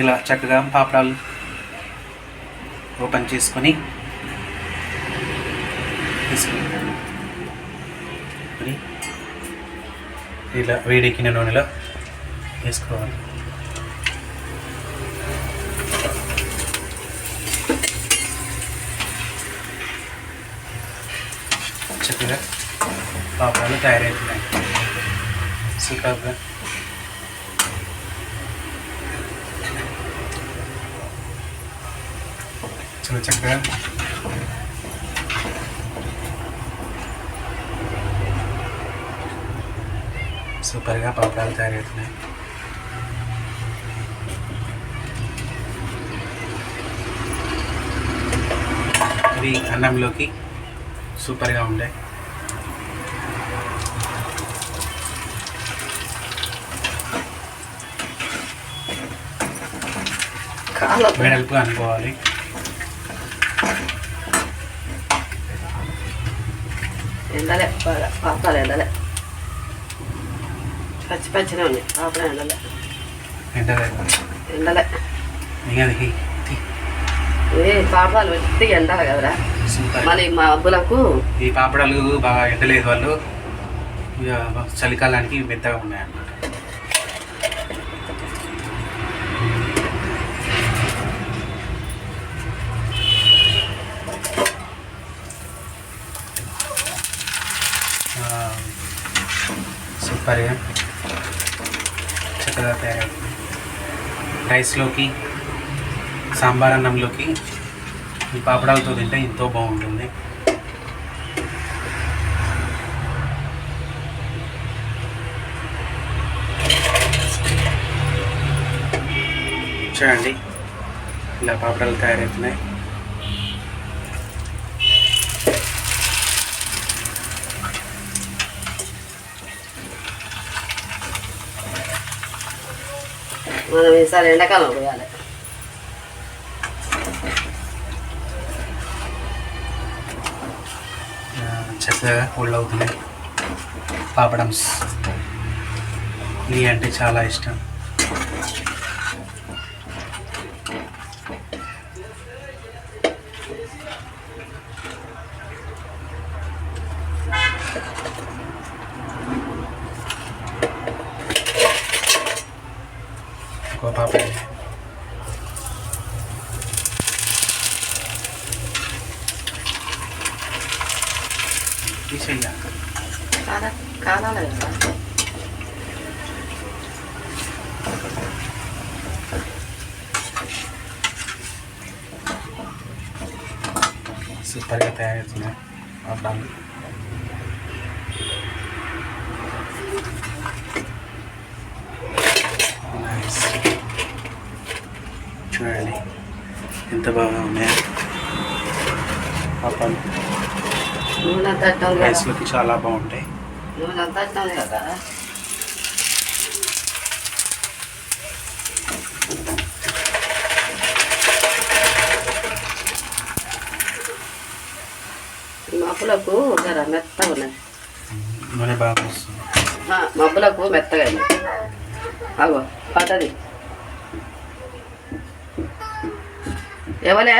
ఇలా చక్కగా పాపడాలు ఓపెన్ చేసుకొని ఇలా వేడెక్కిన నూనెలో వేసుకోవాలి. చక్కగా పాపడాలు తయారవుతున్నాయి సూపర్గా చాలా చక్కగా సూపర్గా పాపడాలు తయారవుతున్నాయి ఇవి అన్నంలోకి సూపర్గా ఉండే కాలం వెడల్పు అనుకోవాలి ఎండలే బాగా పాపాలు ఎండలే పచ్చి పచ్చినే ఉన్నాయి పాపలు ఎండలే ఎండలే ఏ పాపాలు పెట్టి ఎండాలి కదరా మళ్ళీ మా అబ్బులకు ఈ పాపడాలు బాగా ఎండలేదు వాళ్ళు చలికాలానికి మెత్తగా ఉన్నాయన్నమాట ఆ, సూపర్గా చక్కగా తయారవుతుంది రైస్లోకి సాంబార్ అన్నంలోకి ఈ పాపడాలతో తింటే ఎంతో బాగుంటుంది. చూడండి ఇలా పాపడాలు తయారవుతున్నాయి. మనం ఈసారి ఎండాకాలం పోయాలి. చక్కగా కూల్ అవుతున్నాయి. పాపడమ్స్ నీ అంటే చాలా ఇష్టం. Ficou a papo. Isso aí, Jaca. Cada, cada leva. Você pega até reto, né? A. చూడండి. ఎంత బాగా ఉన్నాయో. ఉంది కదా రైస్లోకి చాలా బాగుంటాయి. మబ్బులకు జర మెత్తగా ఉన్నాయి. ఆ, మబ్బులకు మెత్తగా అయింది అగో పడ్డది. ఎవలే?